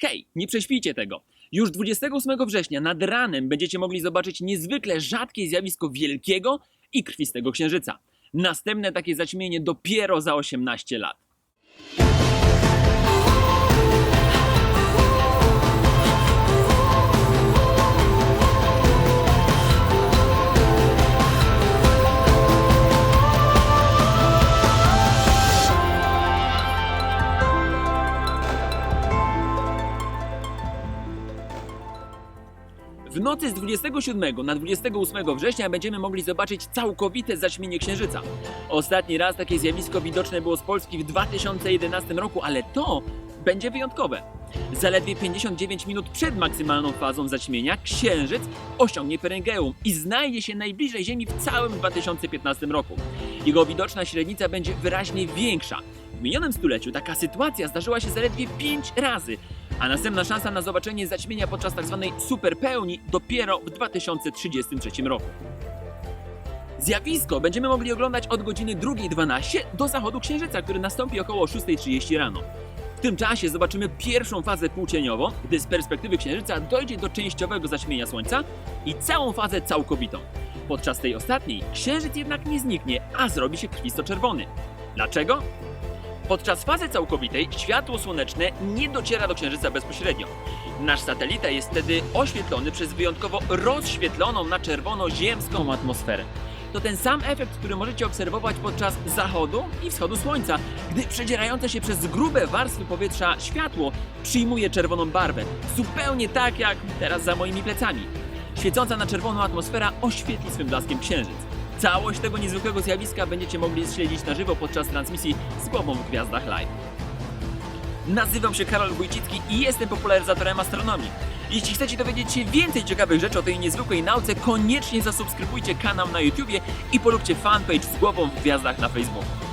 Hej, nie prześpijcie tego. Już 28 września nad ranem będziecie mogli zobaczyć niezwykle rzadkie zjawisko wielkiego i krwistego księżyca. Następne takie zaćmienie dopiero za 18 lat. W nocy z 27 na 28 września będziemy mogli zobaczyć całkowite zaćmienie księżyca. Ostatni raz takie zjawisko widoczne było z Polski w 2011 roku, ale to będzie wyjątkowe. Zaledwie 59 minut przed maksymalną fazą zaćmienia księżyc osiągnie Perengeum i znajdzie się najbliżej Ziemi w całym 2015 roku. Jego widoczna średnica będzie wyraźnie większa. W minionym stuleciu taka sytuacja zdarzyła się zaledwie 5 razy, a następna szansa na zobaczenie zaćmienia podczas tzw. superpełni dopiero w 2033 roku. Zjawisko będziemy mogli oglądać od godziny 2.12 do zachodu księżyca, który nastąpi około 6.30 rano. W tym czasie zobaczymy pierwszą fazę półcieniową, gdy z perspektywy księżyca dojdzie do częściowego zaćmienia słońca i całą fazę całkowitą. Podczas tej ostatniej księżyc jednak nie zniknie, a zrobi się krwisto-czerwony. Dlaczego? Podczas fazy całkowitej światło słoneczne nie dociera do Księżyca bezpośrednio. Nasz satelita jest wtedy oświetlony przez wyjątkowo rozświetloną na czerwono ziemską atmosferę. To ten sam efekt, który możecie obserwować podczas zachodu i wschodu słońca, gdy przedzierające się przez grube warstwy powietrza światło przyjmuje czerwoną barwę, zupełnie tak jak teraz za moimi plecami. Świecąca na czerwono atmosfera oświetli swym blaskiem księżyc. Całość tego niezwykłego zjawiska będziecie mogli śledzić na żywo podczas transmisji z głową w Gwiazdach Live. Nazywam się Karol Wójcicki i jestem popularyzatorem astronomii. Jeśli chcecie dowiedzieć się więcej ciekawych rzeczy o tej niezwykłej nauce, koniecznie zasubskrybujcie kanał na YouTubie i polubcie fanpage z głową w Gwiazdach na Facebooku.